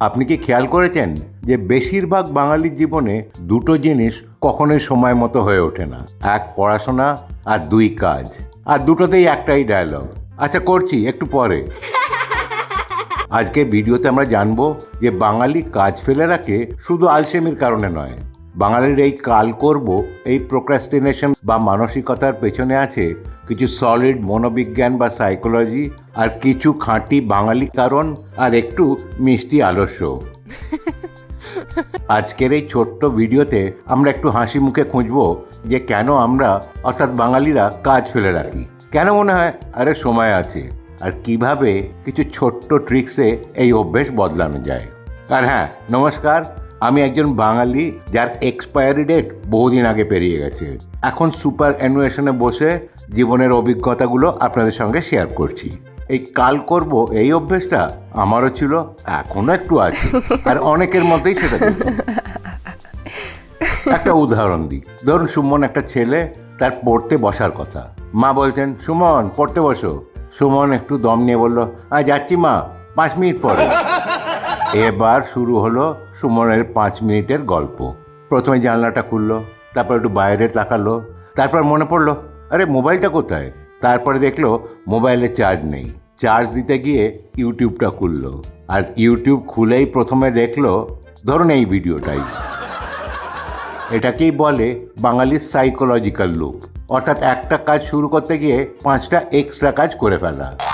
আপনি কি খেয়াল করেছেন যে বেশিরভাগ বাঙালির জীবনে দুটো জিনিস কখনোই সময় মতো হয়ে ওঠে না? এক পড়াশোনা আর দুই কাজ। আর দুটোতেই একটাই ডায়লগ আচ্ছা করছি একটু পরে। আজকে ভিডিওতে আমরা জানব যে বাঙালি কাজ ফেলে রাখে শুধু আলসেমির কারণে নয় বাঙালির এই কাল করব এই প্রোক্রাস্টিনেশন বা মানসিকতার পেছনে আছে কিছু সলিড মনোবিজ্ঞান বা সাইকোলজি আর কিছু খাঁটি বাঙালি কারণ আর একটু মিষ্টি আলস্য। আজকের এই ছোট্ট ভিডিওতে আমরা একটু হাসি মুখে খুঁজবো যে কেন আমরা অর্থাৎ বাঙালিরা কাজ ফেলে রাখি। কেন মনে হয় আরে সময় আছে। আর কীভাবে কিছু ছোট্ট ট্রিক্সে এই অভ্যেস বদলানো যায়। আর হ্যাঁ নমস্কার আমি একজন বাঙালি যার এক্সপায়ারি ডেট বহুদিন আগে পেরিয়ে গেছে। এখন সুপার অ্যানুয়েশনে বসে জীবনের অভিজ্ঞতাগুলো আপনাদের সঙ্গে শেয়ার করছি। এই কাল করব এই অভ্যেসটা আমারও ছিল এখনও একটু আছে। আর অনেকের মধ্যেই সেটা একটা উদাহরণ দিই। ধরুন সুমন একটা ছেলে, তার পড়তে বসার কথা। মা বলছেন, সুমন, পড়তে বসো। সুমন একটু দম নিয়ে বলল আ যাচ্ছি মা, পাঁচ মিনিট পরে। এবার শুরু হলো সুমনের পাঁচ মিনিটের গল্প। প্রথমে জানলাটা খুললো, তারপর একটু বাইরে তাকালো, তারপর মনে পড়ল, আরে মোবাইলটা কোথায়? তারপরে দেখল মোবাইলে চার্জ নেই। চার্জ দিতে গিয়ে ইউটিউবটা খুললো। আর ইউটিউব খুলেই প্রথমে দেখল, ধরুন এই ভিডিওটাই। এটাকেই বলে বাঙালির সাইকোলজিক্যাল লুপ অর্থাৎ একটা কাজ শুরু করতে গিয়ে পাঁচটা এক্সট্রা কাজ করে ফেলা।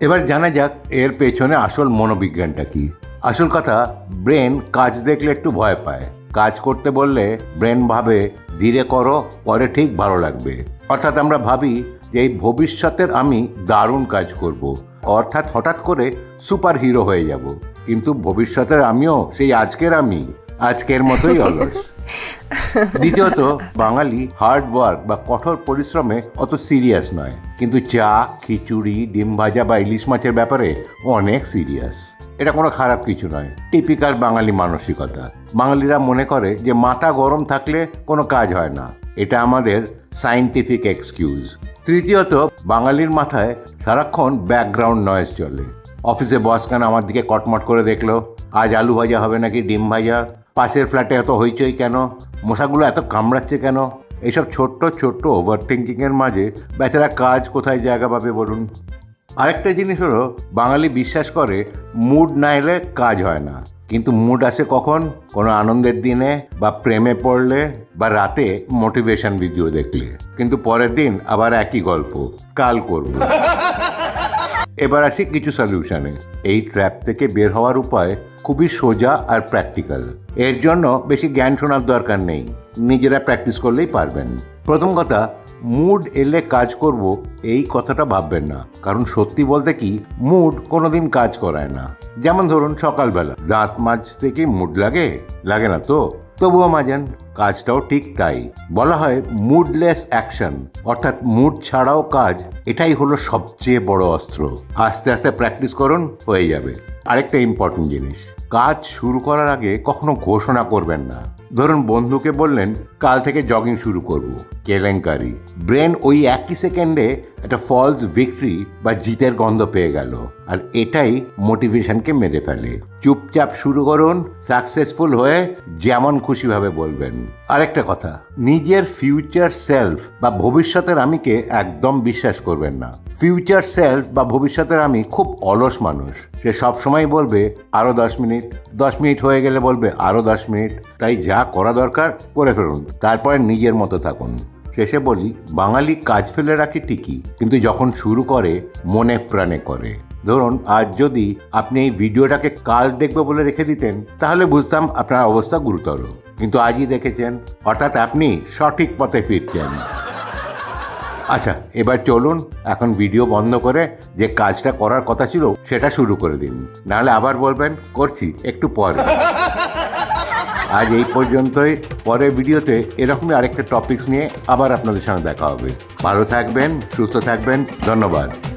এবার জানা যাক এর পেছনে আসল মনোবিজ্ঞানটা কি। আসল কথা, ব্রেন কাজ দেখলে একটু ভয় পায়। কাজ করতে বললে ব্রেন ভাবে, ধীরে করো, পরে ঠিক ভালো লাগবে। অর্থাৎ আমরা ভাবি যে এই ভবিষ্যতের আমি দারুণ কাজ করব। অর্থাৎ হঠাৎ করে সুপার হিরো হয়ে যাব। কিন্তু ভবিষ্যতের আমিও সেই আজকের আমি, আজকের মতোই অলস। দ্বিতীয়ত, বাঙালি হার্ড ওয়ার্ক বা কঠোর পরিশ্রমে অত সিরিয়াস নয়। কিন্তু চা, খিচুড়ি, ডিম ভাজা বা ইলিশ মাছের ব্যাপারে অনেক সিরিয়াস এটা কোনো খারাপ কিছু নয়। টিপিক্যাল বাঙালি মানসিকতা। বাঙালিরা মনে করে যে মাথা গরম থাকলে কোনো কাজ হয় না। এটা আমাদের সাইন্টিফিক এক্সকিউজ তৃতীয়ত, বাঙালির মাথায় সারাক্ষণ ব্যাকগ্রাউন্ড নয়েজ চলে। অফিসে বস কেন আমার দিকে কটমট করে দেখল? আজ আলু ভাজা হবে নাকি ডিম ভাজা? পাশের ফ্ল্যাটে এত হইচই কেন? মশাগুলো এত কামড়াচ্ছে কেন? এইসব ছোট্ট ছোট্ট ওভার থিঙ্কিংয়ের মাঝে বেচারা কাজ কোথায় জায়গা পাবে বলুন? আরেকটা জিনিস হলো, বাঙালি বিশ্বাস করে মুড না এলে কাজ হয় না। কিন্তু মুড আসে কখন? কোনো আনন্দের দিনে বা প্রেমে পড়লে বা রাতে মোটিভেশন ভিডিও দেখলে। কিন্তু পরের দিন আবার একই গল্প, কাল করব। এবার আসি কিছু সলিউশনে এই ট্র্যাপ থেকে বের হওয়ার উপায় খুবই সোজা আর প্র্যাকটিক্যাল এর জন্য বেশি জ্ঞান শোনার দরকার নেই। নিজেরা প্র্যাকটিস করলেই পারবেন। প্রথম কথা মুড এলে কাজ করব এই কথাটা ভাববেন না। কারণ সত্যি বলতে কি মুড কোনোদিন কাজ করায় না। যেমন ধরুন, সকালবেলা। দাঁত মাজতে কি মুড লাগে? লাগে না তো? তবুও মাজেন কাজটাও ঠিক তাই। বলা হয় মুডলেস অ্যাকশন অর্থাৎ মুড ছাড়াও কাজ, এটাই হলো সবচেয়ে বড় অস্ত্র। আস্তে আস্তে প্র্যাকটিস করুন, হয়ে যাবে। আরেকটা ইম্পর্টেন্ট জিনিস। কাজ শুরু করার আগে কখনো ঘোষণা করবেন না। ধরুন বন্ধুকে বললেন, কাল থেকে জগিং শুরু করব। কেলেঙ্কারি। ব্রেন ওই একই সেকেন্ডে একটা ফলস ভিক্টরি বা জিতের গন্ধ পেয়ে গেল। আর এটাই মোটিভেশনকে মেরে ফেলে। চুপচাপ শুরু করুন সাকসেসফুল হয়ে যেমন খুশিভাবে বলবেন। আরেকটা কথা, নিজের ফিউচার সেলফ বা ভবিষ্যতের আমিকে একদম বিশ্বাস করবেন না। ফিউচার সেলফ বা ভবিষ্যতের আমি খুব অলস মানুষ। সে সবসময় বলবে আরও দশ মিনিট। দশ মিনিট হয়ে গেলে বলবে আরও দশ মিনিট। তাই যা করা দরকার করে ফেলুন। তারপরে নিজের মতো থাকুন। শেষে বলি, বাঙালি কাজ ফেলে রাখি ঠিকই, কিন্তু যখন শুরু করে, মনে প্রাণে করে। ধরুন, আজ যদি আপনি এই ভিডিওটাকে কাল দেখবে বলে রেখে দিতেন, তাহলে বুঝতাম আপনার অবস্থা গুরুতর। কিন্তু আজই দেখেছেন, অর্থাৎ আপনি সঠিক পথে ফিরছেন। আচ্ছা এবার চলুন, এখন ভিডিও বন্ধ করে যে কাজটা করার কথা ছিল, সেটা শুরু করে দিন। নাহলে আবার বলবেন, করছি, একটু পরে। আজ এই পর্যন্তই। পরের ভিডিওতে এরকমই আরেকটা টপিকস নিয়ে আবার আপনাদের সঙ্গে দেখা হবে। ভালো থাকবেন, সুস্থ থাকবেন, ধন্যবাদ।